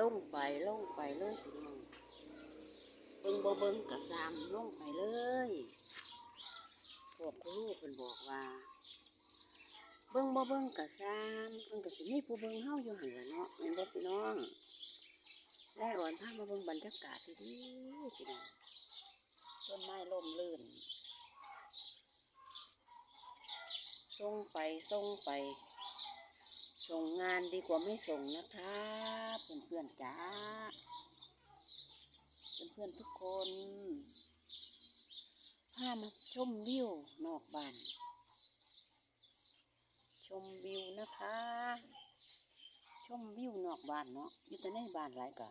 ลงไปลงไปเลยพี่น้องเบิ่งบ่เบิ่งกระซามลงไปเลยพวกครูเพิ่นบอกว่า เบิ่งบ่เบิ่งกระซามเพิ่นก็สิมีผู้เบิ่งเฮาอยู่หันละเนาะแม่นบ่พี่น้องได้อ่อนพามาเบิ่งบรรยากาศดีๆพี่น้องต้นไม้ร่มรื่นส่งไปส่งไป ส่งงานดีกว่าไม่ส่งนะครับเพื่อนๆจ้าเพื่อนๆทุกคนพามาชมวิวนอกบ้านชมวิวนะคะ ชมวิวนอกบ้านเนาะอยู่แต่ในบ้านหลายกะ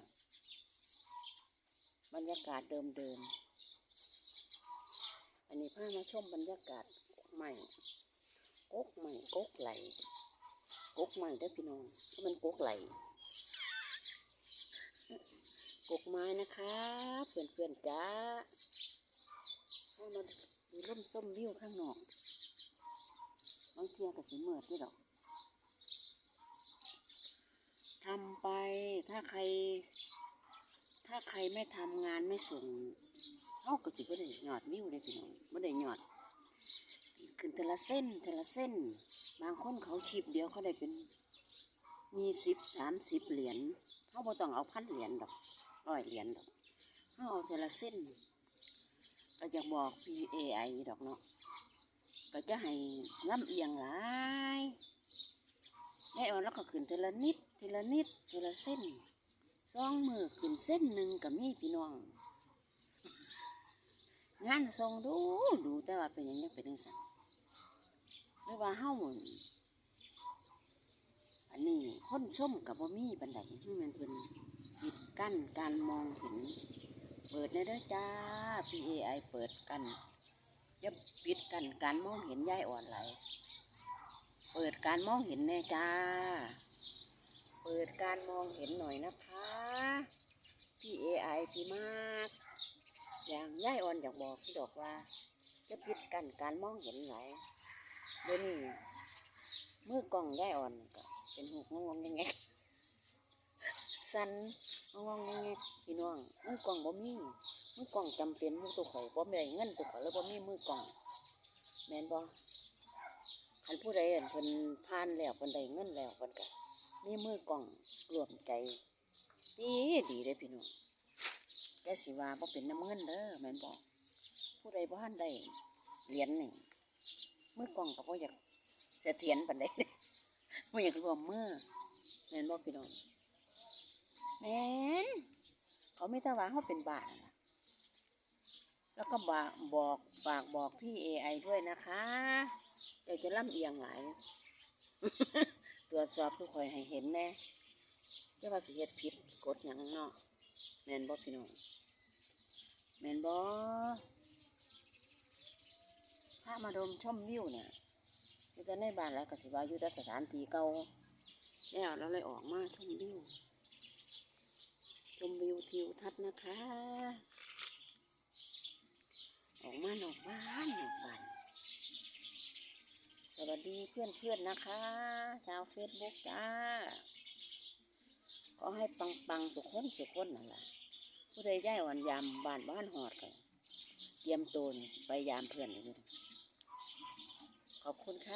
บรรยากาศเดิมๆอันนี้พามาชมบรรยากาศใหม่กกใหม่กกไหล กกใหม่เด้พี่น้องเพราะมันกกไหลกกไม้นะคะ เพื่อนเพื่อนๆจ้าให้มาดูร่มส้มวิวข้างนอกบางเทียก็สิเมือดด้วยดอกทำไปถ้าใคร ถ้าใครไม่ทำงานไม่ส่งเขาก็สิบ่ได้หยอดวิวเลยพี่น้องไม่ได้หยอด ขึ้นแต่ละเส้นแต่ละเส้น บางคนเขาคลิปเดียวเขาได้เป็นยี่สิบสามสิบเหรียญเขาบ่ต้องเอาพันเหรียญดอกร้อยเหรียญดอกเขาเอาแต่ละเส้น ก็จะบอก PAI ดอกเนาะก็จะให้ลำเอียงหลายได้เอาแล้วก็ขึ้นทีละนิดทีละนิดทีละเส้นสองมือขึ้นเส้นหนึ่งกับมีพี่น้องงานทรงดูดูแต่ว่าเป็นอยังไงเป็นยังไง หรือว่าเฮ้ามุนอันนี้คนส้มกับบ่มีบันไดที่มันเป็นปิดกั้นการมองเห็น เปิดในเด้อจ้า PAI เปิดกันจะปิดกันการมองเห็นย่ายอ่อนไหลเปิดการมองเห็นแน่จ้า เปิดการมองเห็นหน่อยนะคะ PAI พี่มากอย่างย่ายอ่อนอยากบอกพี่ดอกว่า จะปิดกันการมองเห็นไหล เดี๋ยวนี้มือกล่องได้อ่อนก็เป็นหูงงงยังไงสันงงงยังไงพี่น้องมือกล่องบ่มีมือกล่องจำเป็นมือตัวข่อยบ่ได้เงินตัวข่อยแล้วบ่มีมือกล่องแม่นบ่คันผู้ใดเห็นเพิ่นผ่านแล้วเพิ่นได้เงินแล้วเพิ่นก็มีมือกล่องรวมใจดีดีเลยพี่น้องแกสิว่าบ่เป็นน้ำเงินเด้อแม่นบ่ผู้ใดบ่ทันได้เหรียญนี่ มือกล่องก็บ่อยากเสียเทียนปานใดบ่อยากรวมมือแม่นบ่พี่น้องแม่นเขาไม่ตาว่าเขาเป็นบ้ากแล้วก็บอกบอกฝากบอกพี่ AI ด้วยนะคะเดี๋ยวจะล่ำเอียงหลายตรวจสอบทุกคนให้เห็นแน่เดี๋ยวว่าสิเฮ็ดผิดกฎหยังเนาะแม่นบ่พี่น้องแม่นบ่ ถ้ามาดมชมวิวเนี่ยอยู่แต่ในบ้านแล้วก็สิว่าอยู่แต่สถานที่เก่าแล้วเราเลยออกมาชมวิวชมวิวทิวทัศน์นะคะ ออกมานอกบ้านนอกบ้านสวัสดีเพื่อนเพื่อนนะคะ ชาวเฟซบุ๊กจ้า ก็ให้ปังปังสุขคนสุขคนนั่นแหละผู้ใดย้ายวันยามบ้านบ้านหอดกันเตรียมตัวนี่ไปยามเพื่อนอยู่ ขอบคุณค่ะ